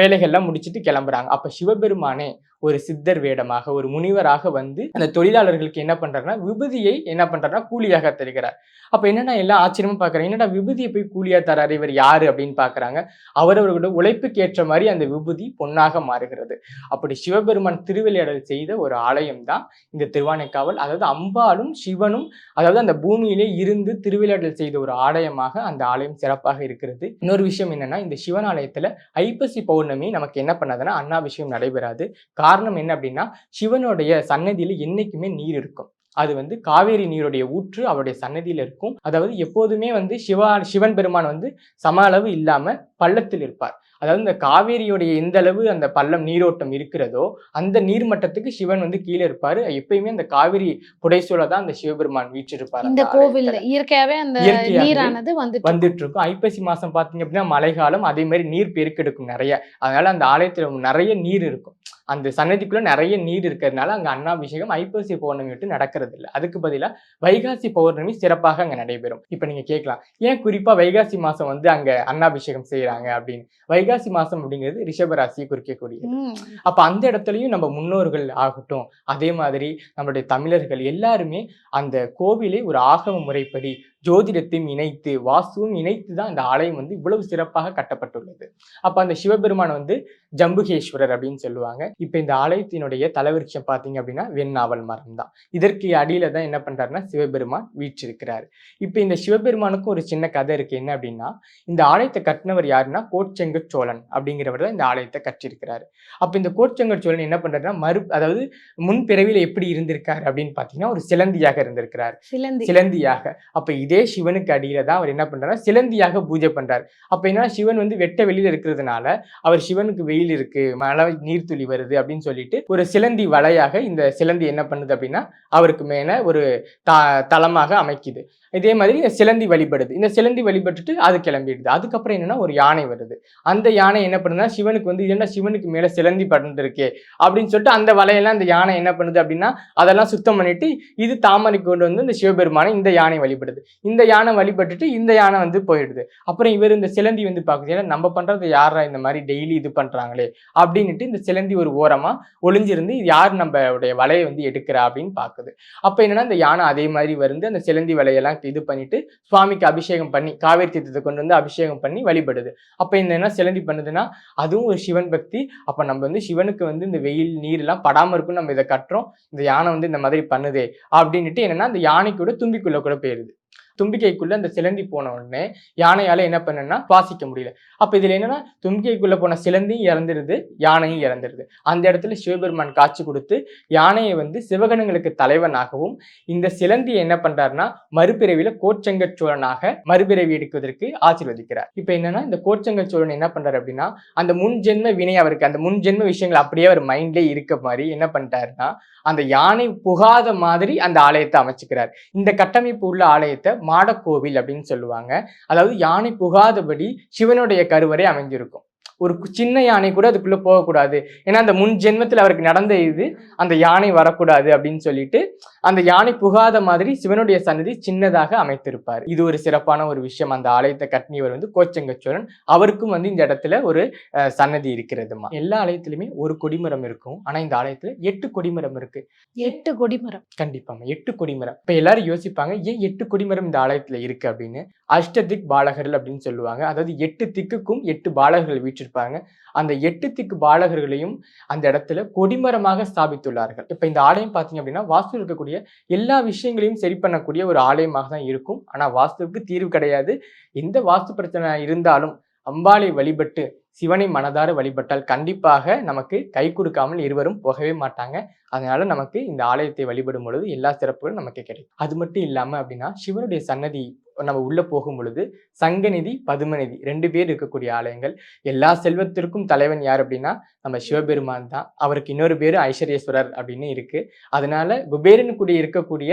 வேலைகள்லாம் முடிச்சிட்டு கிளம்புறாங்க. அப்போ சிவபெருமானே ஒரு சித்தர் வேடமாக ஒரு முனிவராக வந்து அந்த தொழிலாளர்களுக்கு என்ன பண்றாருன்னா விபூதியை என்ன பண்றாருன்னா கூலியாக தருகிறார். அப்ப என்னன்னா எல்லாம் ஆச்சரியமா பாக்குறாங்க என்னடா விபதியை போய் கூலியா தராரு இவர் யாரு அப்படின்னு பாக்குறாங்க அவரவர்களோட உழைப்புக்கு ஏற்ற மாதிரி அந்த விபூதி பொன்னாக மாறுகிறது. அப்படி சிவபெருமான் திருவிளையாடல் செய்த ஒரு ஆலயம் தான் இந்த திருவானைக்காவல். அதாவது அம்பாலும் சிவனும் அதாவது அந்த பூமியிலே இருந்து திருவிளையாடல் செய்த ஒரு ஆலயமாக அந்த ஆலயம் சிறப்பாக இருக்கிறது. இன்னொரு விஷயம் என்னன்னா இந்த சிவன் ஆலயத்துல ஐப்பசி பௌர்ணமி நமக்கு என்ன பண்ணாதுன்னா அன்னாபிஷேகம் நடைபெறாது. காரணம் என்ன அப்படின்னா சிவனுடைய சன்னதியில என்னைக்குமே நீர் இருக்கும். அது வந்து காவேரி நீருடைய ஊற்று அவருடைய சன்னதியில இருக்கும். அதாவது எப்போதுமே வந்து சிவா சிவன் பெருமான் வந்து சம அளவு இல்லாம பள்ளத்தில் இருப்பார். அதாவது இந்த காவேரியுடைய எந்த அளவு அந்த பள்ளம் நீரோட்டம் இருக்கிறதோ அந்த நீர்மட்டத்துக்கு சிவன் வந்து கீழே இருப்பாரு. எப்பயுமே அந்த காவிரி புடைசூழ தான் அந்த சிவபெருமான் வீற்றிருப்பார் இந்த ஆலயத்துல. இயற்கையாவே அந்த நீரானது வந்துட்டு வந்துட்டு இருக்கும் ஐப்பசி மாசம் பாத்தீங்க அப்படின்னா மழைக்காலம் அதே மாதிரி நீர் பெருக்கெடுக்கும் நிறைய. அதனால அந்த ஆலயத்துல நிறைய நீர் இருக்கும். அந்த சன்னதிக்குள்ள நிறைய நீர் இருக்கிறதுனால அங்க அன்னாபிஷேகம் ஐப்பசி பௌர்ணமி விட்டு நடக்கிறது இல்லை அதுக்கு பதிலா வைகாசி பௌர்ணமி சிறப்பாக அங்க நடைபெறும். இப்ப நீங்க கேட்கலாம் ஏன் குறிப்பா வைகாசி மாசம் வந்து அங்க அன்னாபிஷேகம் செய்யறாங்க அப்படின்னு? வைகாசி மாசம் அப்படிங்கிறது ரிஷபராசியை குறிக்கக்கூடியது. அப்ப அந்த இடத்துலயும் நம்ம முன்னோர்கள் ஆகட்டும் அதே மாதிரி நம்மளுடைய தமிழர்கள் எல்லாருமே அந்த கோவிலை ஒரு ஆகம முறைப்படி ஜோதிடத்தையும் இணைத்து வாஸ்துவும் இணைத்து தான் இந்த ஆலயம் வந்து இவ்வளவு சிறப்பாக கட்டப்பட்டுள்ளது. அப்ப அந்த சிவபெருமான் வந்து ஜம்புகேஸ்வரர் அப்படின்னு சொல்லுவாங்க. இப்ப இந்த ஆலயத்தினுடைய தலைவிருட்சம் பார்த்தீங்க அப்படின்னா வெண்ணாவல் மரம் தான் இதற்கு அடியில தான் என்ன பண்றாருன்னா சிவபெருமான் வீற்றிருக்கிறார். இப்ப இந்த சிவபெருமானுக்கும் ஒரு சின்ன கதை இருக்கு. என்ன அப்படின்னா இந்த ஆலயத்தை கட்டினவர் யாருன்னா கோட்செங்க சோழன் அப்படிங்கிறவர் தான் இந்த ஆலயத்தை கட்டியிருக்கிறாரு. அப்ப இந்த கோட்செங்க சோழன் என்ன பண்றாருன்னா மறு அதாவது முன் பிறவியில எப்படி இருந்திருக்காரு அப்படின்னு பாத்தீங்கன்னா ஒரு சிலந்தியாக இருந்திருக்கிறார். சிலந்தி. சிலந்தியாக. அப்ப இதே சிவனுக்கு அடியில தான் அவர் என்ன பண்றாரு சிலந்தியாக பூஜை பண்றாரு. அப்ப என்ன சிவன் வந்து வெட்ட வெளியில இருக்கிறதுனால அவர் சிவனுக்கு வெயில் இருக்கு மழை நீர்த்துளி வருது அப்படின்னு சொல்லிட்டு ஒரு சிலந்தி வலையாக இந்த சிலந்தி என்ன பண்ணுது அப்படின்னா அவருக்கு மேல ஒரு த தளமாக அமைக்குது. இதே மாதிரி இந்த சிலந்தி வழிபடுது. இந்த சிலந்தி வழிபட்டுட்டு அது கிளம்பிடுது. அதுக்கப்புறம் என்னன்னா ஒரு யானை வருது. அந்த யானை என்ன பண்ணுதுன்னா சிவனுக்கு வந்து என்ன சிவனுக்கு மேல சிலந்தி படர்ந்துருக்கே அப்படின்னு சொல்லிட்டு அந்த வலையெல்லாம் இந்த யானை என்ன பண்ணுது அப்படின்னா அதெல்லாம் சுத்தம் பண்ணிட்டு இது தாமரை கொண்டு வந்து இந்த சிவபெருமானை இந்த யானை வழிபடுது. இந்த யானை வழிபட்டுட்டு இந்த யானை வந்து போயிடுது. அப்புறம் இவர் இந்த சிலந்தி வந்து பார்க்குது. ஏன்னா நம்ம பண்ணுறது யாரா இந்த மாதிரி டெய்லி இது பண்ணுறாங்களே அப்படின்னுட்டு இந்த சிலந்தி ஒரு ஓரமாக ஒளிஞ்சிருந்து இது யார் நம்மளுடைய வலையை வந்து எடுக்கிறா அப்படின்னு பார்க்குது. அப்போ என்னன்னா இந்த யானை அதே மாதிரி வந்து அந்த சிலந்தி வலையெல்லாம் இது பண்ணிட்டு சுவாமிக்கு அபிஷேகம் பண்ணி காவேரி தீர்த்தத்தை கொண்டு வந்து அபிஷேகம் பண்ணி வழிபடுது. அப்போ இந்த என்ன சிலந்தி பண்ணுதுன்னா அதுவும் ஒரு சிவன் பக்தி. அப்போ நம்ம வந்து சிவனுக்கு வந்து இந்த வெயில் நீர்லாம் படாமல் படாம இருக்கும் நம்ம இதை கட்டுறோம். இந்த யானை வந்து இந்த மாதிரி பண்ணுதே அப்படின்ட்டு என்னன்னா அந்த யானைக்கூட தும்பிக்குள்ளே கூட போயிடுது தும்பிக்கைக்குள்ள அந்த சிலந்தி போன உடனே யானையால என்ன பண்ணுன்னா சுவாசிக்க முடியல. அப்ப இதுல என்னன்னா தும்பிக்கைக்குள்ள போன சிலந்தியும் இறந்துருது யானையும் இறந்துருது. அந்த இடத்துல சிவபெருமான் காட்சி கொடுத்து யானையை வந்து சிவகணங்களுக்கு தலைவனாகவும் இந்த சிலந்தியை என்ன பண்றாருன்னா மறுபிறவியில கோச்சங்க சோழனாக மறுபிறவி எடுக்குவதற்கு ஆசீர்வதிக்கிறார். இப்ப என்னன்னா இந்த கோச்சங்க சோழன் என்ன பண்றாரு அப்படின்னா அந்த முன் ஜென்ம வினை அவருக்கு அந்த முன் ஜென்ம விஷயங்கள் அப்படியே அவர் மைண்ட்லயே இருக்க மாதிரி என்ன பண்ணிட்டாருன்னா அந்த யானை புகாத மாதிரி அந்த ஆலயத்தை அமைச்சுக்கிறார். இந்த கட்டமைப்பு உள்ள ஆலயத்தை மாடக்கோவில் அப்படின்னு சொல்லுவாங்க. அதாவது யானை புகாதபடி சிவனுடைய கருவறை அமைஞ்சிருக்கும். ஒரு சின்ன யானை கூட அதுக்குள்ள போகக்கூடாது. ஏன்னா அந்த முன் ஜென்மத்தில் அவருக்கு நடந்த இது அந்த யானை வரக்கூடாது அப்படின்னு சொல்லிட்டு அந்த யானை புகாத மாதிரி சிவனுடைய சன்னதி சின்னதாக அமைத்திருப்பார். இது ஒரு சிறப்பான ஒரு விஷயம். அந்த ஆலயத்தை கட்டினியவர் வந்து கோச்சங்கச்சோழன். அவருக்கும் வந்து இந்த இடத்துல ஒரு சன்னதி இருக்கிறதுமா. எல்லா ஆலயத்திலுமே ஒரு கொடிமரம் இருக்கும். ஆனா இந்த ஆலயத்துல எட்டு கொடிமரம் இருக்கு. எட்டு கொடிமரம். கண்டிப்பாங்க எட்டு கொடிமரம். இப்ப எல்லாரும் யோசிப்பாங்க ஏன் எட்டு கொடிமரம் இந்த ஆலயத்துல இருக்கு அப்படின்னு? அஷ்டதிக் பாலகர்கள் அப்படின்னு சொல்லுவாங்க. அதாவது எட்டு திக்குக்கும் எட்டு பாலகர்கள் வச்சிருப்பாங்க. அந்த எட்டு திக்கு பாலகர்களையும் அந்த இடத்துல கொடிமரமாக ஸ்தாபித்துள்ளார்கள். இப்ப இந்த ஆலயம் பாத்தீங்க அப்படின்னா வாஸ்து இருக்கக்கூடிய எல்லா விஷயங்களையும் சரி பண்ணக்கூடிய ஒரு ஆலயமாக தான் இருக்கும். ஆனா வாஸ்துவுக்கு தீர்வு கிடையாது. எந்த வாஸ்து பிரச்சனை இருந்தாலும் அம்பாளை வழிபட்டு சிவனை மனதார வழிபட்டால் கண்டிப்பாக நமக்கு கை கொடுக்காமல் இருவரும் போகவே மாட்டாங்க. அதனால நமக்கு இந்த ஆலயத்தை வழிபடும் பொழுது எல்லா சிறப்புகளும் நமக்கு கிடைக்கும். அது மட்டும் இல்லாம அப்படின்னா சிவனுடைய சன்னதி நம்ம உள்ள போகும் பொழுது சங்கநிதி பதுமநிதி ரெண்டு பேர் இருக்கக்கூடிய ஆலயங்கள். எல்லா செல்வத்திற்கும் தலைவன் யார் அப்படின்னா நம்ம சிவபெருமான் தான். அவருக்கு இன்னொரு பேரு ஐஸ்வர்யேஸ்வரர் அப்படின்னு இருக்கு. அதனால குபேரன் இருக்கக்கூடிய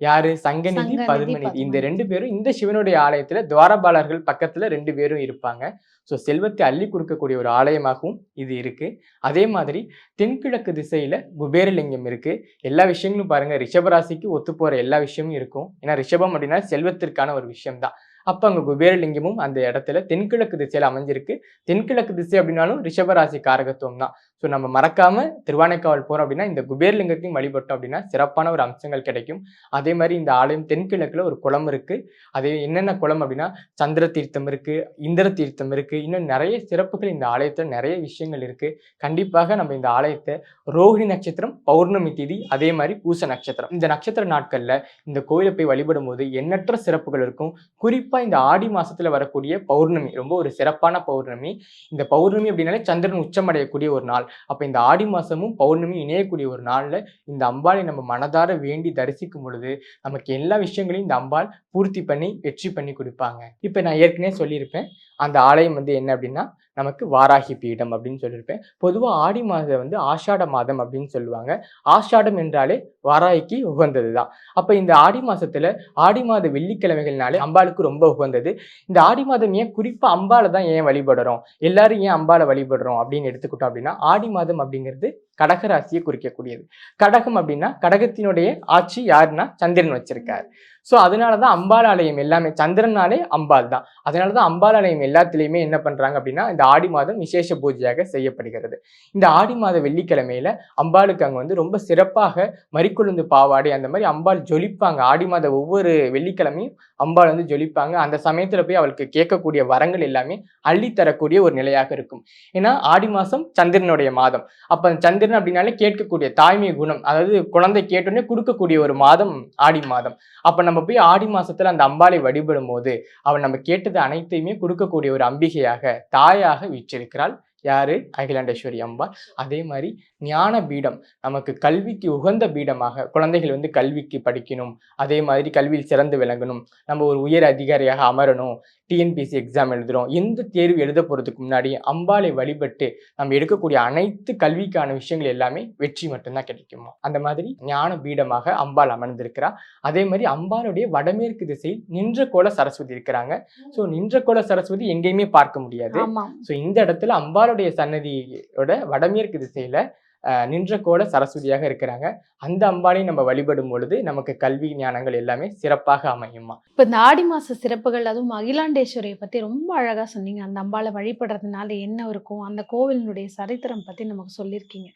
யாரு? சங்கநிதி பதுமநிதி. இந்த. ரெண்டு பேரும் இந்த சிவனுடைய ஆலயத்துல துவாரபாலர்கள் பக்கத்துல ரெண்டு பேரும் இருப்பாங்க. ஸோ செல்வத்தை அள்ளி கொடுக்கக்கூடிய ஒரு ஆலயமாகவும் இது இருக்கு. அதே மாதிரி தென்கிழக்கு திசையில குபேரலிங்கம் இருக்கு. எல்லா விஷயங்களும் பாருங்க ரிஷபராசிக்கு ஒத்து போற எல்லா விஷயமும் இருக்கும். ஏன்னா ரிஷபம் அப்படின்னா செல்வத்திற்கான ஒரு விஷயம் தான் அப்ப அங்க குபேரலிங்கமும் அந்த இடத்துல தென்கிழக்கு திசையில அமைஞ்சிருக்கு. தென்கிழக்கு திசை அப்படின்னாலும் ரிஷபராசி காரகத்துவம் தான் ஸோ நம்ம மறக்காமல் திருவானைக்காவல் போகிறோம் அப்படின்னா இந்த குபேர்லிங்கத்தையும் வழிபட்டோம் அப்படின்னா சிறப்பான ஒரு அம்சங்கள் கிடைக்கும். அதே மாதிரி இந்த ஆலயம் தென்கிழக்கில் ஒரு குளம் இருக்குது அதே என்னென்ன குளம் அப்படின்னா சந்திர தீர்த்தம் இருக்குது இந்திர தீர்த்தம் இருக்குது இன்னும் நிறைய சிறப்புகள் இந்த ஆலயத்தில் நிறைய விஷயங்கள் இருக்குது கண்டிப்பாக நம்ம இந்த ஆலயத்தை ரோஹிணி நட்சத்திரம் பௌர்ணமி திதி அதே மாதிரி பூச நட்சத்திரம். இந்த நட்சத்திர நாட்களில் இந்த கோயிலை போய் வழிபடும் போது எண்ணற்ற சிறப்புகள் இருக்கும். குறிப்பாக இந்த ஆடி மாதத்தில் வரக்கூடிய பௌர்ணமி ரொம்ப ஒரு சிறப்பான பௌர்ணமி. இந்த பௌர்ணமி அப்படின்னாலே சந்திரன் உச்சமடையக்கூடிய ஒரு நாள். அப்ப இந்த ஆடி மாசமும் பௌர்ணமி இணையக்கூடிய ஒரு நாள்ல இந்த அம்பாளை நம்ம மனதார வேண்டி தரிசிக்கும் பொழுது நமக்கு எல்லா விஷயங்களையும் இந்த அம்பாள் பூர்த்தி பண்ணி வெற்றி பண்ணி கொடுப்பாங்க. இப்ப நான் ஏற்கனவே சொல்லியிருப்பேன். அந்த ஆலயம் வந்து என்ன அப்படின்னா நமக்கு வாராகி பீடம் அப்படின்னு சொல்லியிருப்பேன். பொதுவாக ஆடி மாதம் வந்து ஆஷாட மாதம் அப்படின்னு சொல்லுவாங்க. ஆஷாடம் என்றாலே வாராகிக்கு உகந்தது தான் அப்போ இந்த ஆடி மாதத்தில் ஆடி மாத வெள்ளிக்கிழமைகள்னாலே அம்பாளுக்கு ரொம்ப உகந்தது. இந்த ஆடி மாதம் ஏன் குறிப்பாக அம்பாளை தான் ஏன் வழிபடுறோம்? எல்லாரும் ஏன் அம்பாளை வழிபடுறோம் அப்படின்னு எடுத்துக்கிட்டோம் அப்படின்னா ஆடி மாதம் அப்படிங்கிறது கடகராசியை குறிக்கக்கூடியது. கடகம் அப்படின்னா கடகத்தினுடைய ஆட்சி யாருன்னா சந்திரன் வச்சிருக்காரு. ஸோ அதனால தான் அம்பாள் ஆலயம் எல்லாமே சந்திரனாலே அம்பாள் தான். அதனால தான் அம்பாள் ஆலயம் எல்லாத்துலேயுமே என்ன பண்றாங்க அப்படின்னா இந்த ஆடி மாதம் விசேஷ பூஜையாக செய்யப்படுகிறது. இந்த ஆடி மாத வெள்ளிக்கிழமையில அம்பாளுக்கு அங்கே வந்து ரொம்ப சிறப்பாக மறிக்கொழுந்து பாவாடை அந்த மாதிரி அம்பாள் ஜொலிப்பாங்க. ஆடி மாத ஒவ்வொரு வெள்ளிக்கிழமையும் அம்பாள் வந்து ஜொலிப்பாங்க. அந்த சமயத்தில் போய் அவளுக்கு கேட்கக்கூடிய வரங்கள் எல்லாமே அள்ளி தரக்கூடிய ஒரு நிலையாக இருக்கும். ஏன்னா ஆடி மாதம் சந்திரனுடைய மாதம். அப்போ அந்த சந்திரன் அப்படின்னாலே கேட்கக்கூடிய தாய்மை குணம். அதாவது குழந்தை கேட்டோடனே கொடுக்கக்கூடிய ஒரு மாதம் ஆடி மாதம். அப்போ நம்ம போய் ஆடி மாதத்தில் அந்த அம்பாளை வழிபடும் போது அவள் நம்ம கேட்டது அனைத்தையுமே கொடுக்கக்கூடிய ஒரு அம்பிகையாக தாயாக வீற்றிருக்கிறாள் யாரு? அகிலாண்டேஸ்வரி அம்பாள். அதே மாதிரி ஞான பீடம் நமக்கு கல்விக்கு உகந்த பீடமாக குழந்தைகள் வந்து கல்விக்கு படிக்கணும். அதே மாதிரி கல்வியில் சிறந்து விளங்கணும். நம்ம ஒரு உயர் அதிகாரியாக அமரணும். டிஎன்பிசி எக்ஸாம் எழுதுறோம். எந்த தேர்வு எழுத போறதுக்கு முன்னாடி அம்பாளை வழிபட்டு நம்ம எடுக்கக்கூடிய அனைத்து கல்விக்கான விஷயங்கள் எல்லாமே வெற்றி மட்டும்தான் கிடைக்குமா? அந்த மாதிரி ஞான பீடமாக அம்பாள் அமர்ந்திருக்கிறா. அதே மாதிரி அம்பாளுடைய வடமேற்கு திசையில் நின்ற கோல சரஸ்வதி இருக்கிறாங்க. ஸோ நின்ற கோல சரஸ்வதி எங்கேயுமே பார்க்க முடியாது. ஸோ இந்த இடத்துல அம்பாளுடைய சன்னதியோட வடமேற்கு திசையில நின்ற கோல சரஸ்வதியாக இருக்கிறாங்க. அந்த அம்பாளையும் நம்ம வழிபடும் பொழுது நமக்கு கல்வி ஞானங்கள் எல்லாமே சிறப்பாக அமையுமா? இப்ப இந்த ஆடி மாச சிறப்புகள் அதுவும் அகிலாண்டேஸ்வரியை பத்தி ரொம்ப அழகா சொன்னீங்க. அந்த அம்பாளை வழிபடுறதுனால என்ன இருக்கும்? அந்த கோவிலினுடைய சரித்திரம் பத்தி நமக்கு சொல்லியிருக்கீங்க.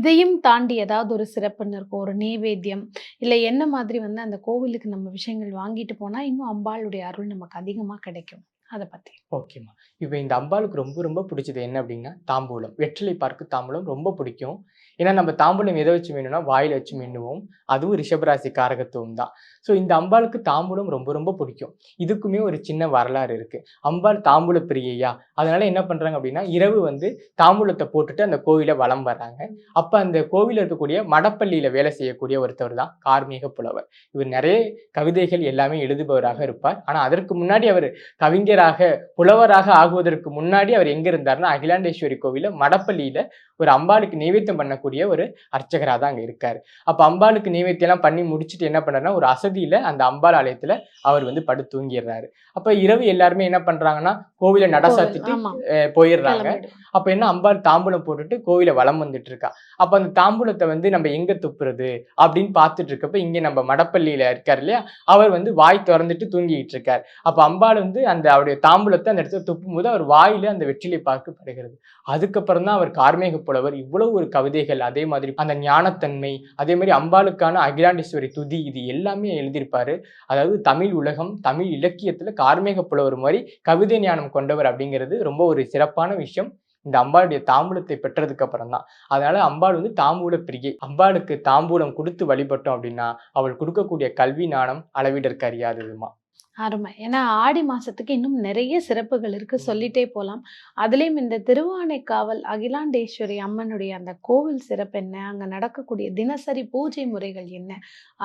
இதையும் தாண்டி ஏதாவது ஒரு சிறப்புன்னு இருக்கும்? ஒரு நெய்வேத்தியம் இல்லை என்ன மாதிரி வந்து அந்த கோவிலுக்கு நம்ம விஷயங்கள் வாங்கிட்டு போனா இன்னும் அம்பாளுடைய அருள் நமக்கு அதிகமா கிடைக்கும்? அதை பற்றி ஓகேம்மா இப்போ இந்த அம்பாளுக்கு ரொம்ப ரொம்ப பிடிச்சது என்ன அப்படின்னா தாம்பூலம். வெற்றிலை பார்க்கு தாம்பூலம் ரொம்ப பிடிக்கும். ஏன்னா நம்ம தாம்பூலம் எதை வச்சு வேணும்னா வாயில் வச்சு மின்னுவோம் அதுவும் ரிஷபராசி காரகத்துவம் தான் ஸோ இந்த அம்பாளுக்கு தாம்பூலம் ரொம்ப ரொம்ப பிடிக்கும். இதுக்குமே ஒரு சின்ன வரலாறு இருக்குது அம்பாள் தாம்பூல பிரியையா அதனால் என்ன பண்ணுறாங்க அப்படின்னா இரவு வந்து தாம்பூலத்தை போட்டுட்டு அந்த கோவிலை வலம் வர்றாங்க. அப்போ அந்த கோவிலில் இருக்கக்கூடிய மடப்பள்ளியில் வேலை செய்யக்கூடிய ஒருத்தவர் தான் கார்மீக புலவர். இவர் நிறைய கவிதைகள் எல்லாமே எழுதுபவராக இருப்பார். ஆனால் அதற்கு முன்னாடி அவர் கவிஞராக புலவராக ஆகுவதற்கு முன்னாடி அவர் எங்கே இருந்தார்னா அகிலாண்டேஸ்வரி கோவிலில் மடப்பள்ளியில் ஒரு அம்பாளுக்கு நைவேத்தியம் பண்ணக்கூடிய ஒரு அர்ச்சகராக தான் அங்கே இருக்கார். அப்போ அம்பாளுக்கு நைவேத்தியம்லாம் பண்ணி முடிச்சுட்டு என்ன பண்றாருன்னா ஒரு அசதி அசதியில அந்த அம்பாள் ஆலயத்துல அவர் வந்து படுத்து தூங்கிடுறாரு. அப்ப இரவு எல்லாருமே என்ன பண்றாங்கன்னா கோவிலை நட சாத்திட்டு ஆமா. அஹ், போயிடுறாங்க. அப்ப என்ன அம்பாள் தாம்பூலம் போட்டுட்டு கோவில வலம் வந்துட்டு இருக்கா அப்ப அந்த தாம்பூலத்தை வந்து நம்ம எங்க துப்புறது அப்படின்னு பார்த்துட்டு இருக்கப்ப இங்க நம்ம மடப்பள்ளியில இருக்காரு இல்லையா? அவர் வந்து வாய் திறந்துட்டு தூங்கிட்டு இருக்கார் அப்ப அம்பாள் வந்து அந்த அவருடைய தாம்பூலத்தை அந்த இடத்துல துப்பும் போது அவர் வாயில அந்த வெற்றிலை பார்க்க படுகிறது. அதுக்கப்புறம் தான் அவர் கார்மேக புலவர். இவ்வளவு ஒரு கவிதைகள் அதே மாதிரி அந்த ஞானத்தன்மை அதே மாதிரி அம்பாளுக்கான அகிலாண்டேஸ்வரி துதி இது எல்லாமே எழுதியிருப்பாரு. அதாவது தமிழ் உலகம் தமிழ் இலக்கியத்துல கார்மேக புலவர் மாதிரி கவிதை ஞானம் கொண்டவர் அப்படிங்கிறது ரொம்ப ஒரு சிறப்பான விஷயம். இந்த அம்பாளுடைய தாம்பூலத்தை பெற்றதுக்கு அப்புறம் தான். அதனால அம்பாள் வந்து தாம்பூல பிரிகை. அம்பாளுக்கு தாம்பூலம் கொடுத்து வழிபட்டோம் அப்படின்னா அவள் கொடுக்கக்கூடிய கல்வி ஞானம் அளவிடற்கு அறியாததுமா அருமை. ஏன்னா ஆடி மாசத்துக்கு இன்னும் நிறைய சிறப்புகள் இருக்கு. சொல்லிட்டே போலாம். அதுலேயும் இந்த திருவானைக்காவல் அகிலாண்டேஸ்வரி அம்மனுடைய அந்த கோவில் சிறப்பு என்ன? அங்க நடக்கக்கூடிய தினசரி பூஜை முறைகள் என்ன?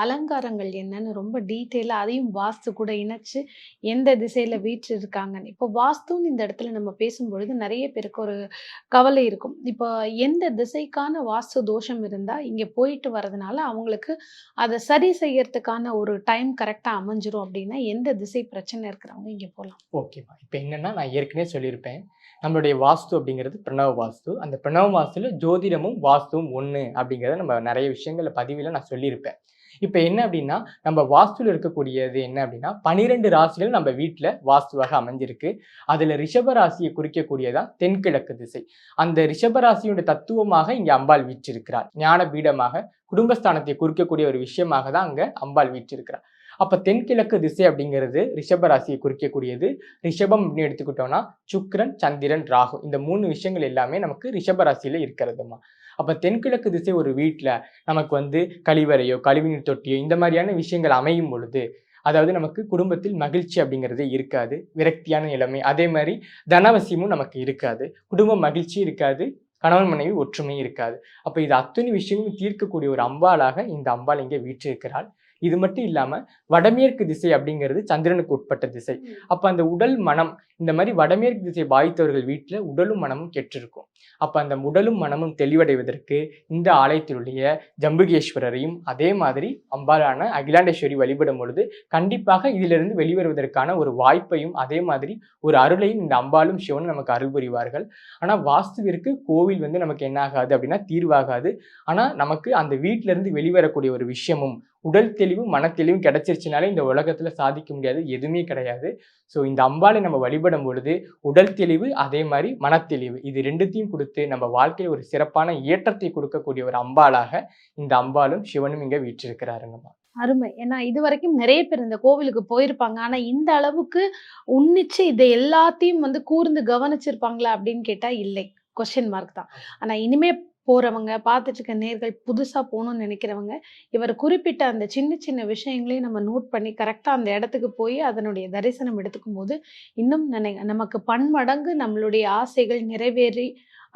அலங்காரங்கள் என்னன்னு ரொம்ப டீட்டெயிலா அதையும் வாஸ்து கூட இணைச்சு எந்த திசையில வீற்று இருக்காங்கன்னு இப்போ வாஸ்துன்னு இந்த இடத்துல நம்ம பேசும்பொழுது நிறைய பேருக்கு ஒரு கவலை இருக்கும். இப்போ எந்த திசைக்கான வாஸ்து தோஷம் இருந்தா இங்க போயிட்டு வர்றதுனால அவங்களுக்கு அதை சரி செய்யறதுக்கான ஒரு டைம் கரெக்டா அமைஞ்சிரும் அப்படின்னா எந்த திசை பிரச்சனை இருக்கிறவங்க இங்கே போகலாம் ஓகேம்மா இப்போ என்னன்னா நான் ஏற்கனவே சொல்லியிருப்பேன். நம்மளுடைய வாஸ்து அப்படிங்கிறது பிரணவ வாஸ்து. அந்த பிரணவ வாஸ்துல ஜோதிடமும் வாஸ்துவும் ஒன்று அப்படிங்கிறத நம்ம நிறைய விஷயங்கள பதிவில் நான் சொல்லியிருப்பேன். இப்போ என்ன அப்படின்னா நம்ம வாஸ்துவில் இருக்கக்கூடியது என்ன அப்படின்னா பனிரெண்டு ராசிகள் நம்ம வீட்டில் வாஸ்துவாக அமைஞ்சிருக்கு. அதில் ரிஷப ராசியை குறிக்கக்கூடியதான் தென்கிழக்கு திசை. அந்த ரிஷப ராசியோட தத்துவமாக இங்கே அம்பாள் வீற்றிருக்கிறார். ஞான பீடமாக குடும்பஸ்தானத்தை குறிக்கக்கூடிய ஒரு விஷயமாக தான் அங்கே அம்பாள் வீற்றிருக்கிறார். அப்போ தென்கிழக்கு திசை அப்படிங்கிறது ரிஷப ராசியை குறிக்கக்கூடியது. ரிஷபம் அப்படின்னு எடுத்துக்கிட்டோம்னா சுக்ரன் சந்திரன் ராகு. இந்த மூணு விஷயங்கள் எல்லாமே நமக்கு ரிஷப ராசியில் இருக்கிறதுமா அப்போ தென்கிழக்கு திசை ஒரு வீட்டில் நமக்கு வந்து கழிவறையோ கழிவுநீர் தொட்டியோ இந்த மாதிரியான விஷயங்கள் அமையும் பொழுது அதாவது நமக்கு குடும்பத்தில் மகிழ்ச்சி அப்படிங்கிறதே இருக்காது. விரக்தியான நிலைமை. அதே மாதிரி தனவசியமும் நமக்கு இருக்காது. குடும்ப மகிழ்ச்சி இருக்காது. கணவன் மனைவி ஒற்றுமை இருக்காது. அப்போ இது அத்தனை விஷயங்களும் தீர்க்கக்கூடிய ஒரு அம்பாளாக இந்த அம்பாள் இங்கே வீற்றிருக்கிறாள். இது மட்டும் இல்லாம வடமேற்கு திசை அப்படிங்கிறது சந்திரனுக்கு உட்பட்ட திசை. அப்ப அந்த உடல் மனம் இந்த மாதிரி வடமேற்கு திசை பாதித்தவர்கள் வீட்டுல உடலும் மனமும் கெட்டிருக்கும். அப்ப அந்த உடலும் மனமும் தெளிவடைவதற்கு இந்த ஆலயத்திலுடைய ஜம்புகேஸ்வரரையும் அதே மாதிரி அம்பாலான அகிலாண்டேஸ்வரி வழிபடும் பொழுது கண்டிப்பாக இதிலிருந்து வெளிவருவதற்கான ஒரு வாய்ப்பையும் அதே மாதிரி ஒரு அருளையும் இந்த அம்பாலும் சிவனும் நமக்கு அருள் புரிவார்கள். ஆனா வாஸ்துவிற்கு கோவில் வந்து நமக்கு என்ன ஆகாது அப்படின்னா தீர்வாகாது. ஆனா நமக்கு அந்த வீட்டில இருந்து வெளிவரக்கூடிய ஒரு விஷயமும் உடல் தெளிவும் மனத்தெளிவும் கிடைச்சிருச்சுனாலே இந்த உலகத்துல சாதிக்க முடியாது எதுவுமே கிடையாது. ஸோ இந்த அம்பாளை நம்ம வழிபடும் பொழுது உடல் தெளிவு அதே மாதிரி மனத்தெளிவு இது ரெண்டுத்தையும் கொடுத்து நம்ம வாழ்க்கையில் ஒரு சிறப்பான ஏற்றத்தை கொடுக்கக்கூடிய ஒரு அம்பாளாக இந்த அம்பாளும் சிவனும் இங்க வீற்றிருக்கிறாருங்கம்மா. அருமை. ஏன்னா இது வரைக்கும் நிறைய பேர் இந்த கோவிலுக்கு போயிருப்பாங்க. ஆனா இந்த அளவுக்கு உன்னிச்சு இதை எல்லாத்தையும் வந்து கூர்ந்து கவனிச்சிருப்பாங்களா அப்படின்னு கேட்டா இல்லை. கொஸ்டின் மார்க் தான். ஆனா இனிமே போறவங்க பார்த்துட்டு இருக்க நேர்கள் புதுசா போகணும்னு நினைக்கிறவங்க இவர் குறிப்பிட்ட அந்த சின்ன சின்ன விஷயங்களையும் நம்ம நோட் பண்ணி கரெக்டா அந்த இடத்துக்கு போய் அதனுடைய தரிசனம் எடுத்துக்கும் போது இன்னும் நினை நமக்கு பன்மடங்கு நம்மளுடைய ஆசைகள் நிறைவேறி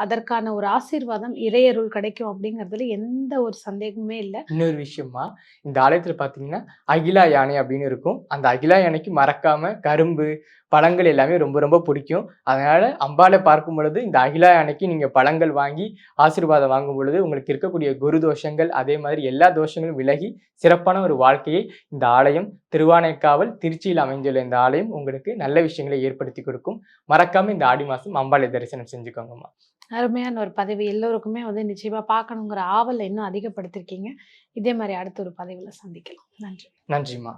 அதற்கான ஒரு ஆசீர்வாதம் இறையருள் கிடைக்கும் அப்படிங்கிறதுல எந்த ஒரு சந்தேகமே இல்லை. இன்னொரு விஷயமா இந்த ஆலயத்தில் பார்த்தீங்கன்னா அகிலா யானை அப்படின்னு இருக்கும். அந்த அகிலா யானைக்கு மறக்காம கரும்பு பழங்கள் எல்லாமே ரொம்ப ரொம்ப பிடிக்கும். அதனால அம்பாளை பார்க்கும் பொழுது இந்த அகிலா யானைக்கு நீங்கள் பழங்கள் வாங்கி ஆசீர்வாதம் வாங்கும் பொழுது உங்களுக்கு இருக்கக்கூடிய குரு தோஷங்கள் அதே மாதிரி எல்லா தோஷங்களும் விலகி சிறப்பான ஒரு வாழ்க்கையை இந்த ஆலயம் திருவானைக்காவல் திருச்சியில் அமைந்துள்ள இந்த ஆலயம் உங்களுக்கு நல்ல விஷயங்களை ஏற்படுத்தி கொடுக்கும். மறக்காம இந்த ஆடி மாதம் அம்பாலை தரிசனம் செஞ்சுக்கோங்கம்மா. அருமையான ஒரு பதவி. எல்லோருக்குமே வந்து நிச்சயமாக பார்க்கணுங்கிற ஆவலை இன்னும் அதிகப்படுத்திருக்கீங்க. இதே மாதிரி அடுத்த ஒரு பதவியில சந்திக்கலாம். நன்றி. நன்றிம்மா.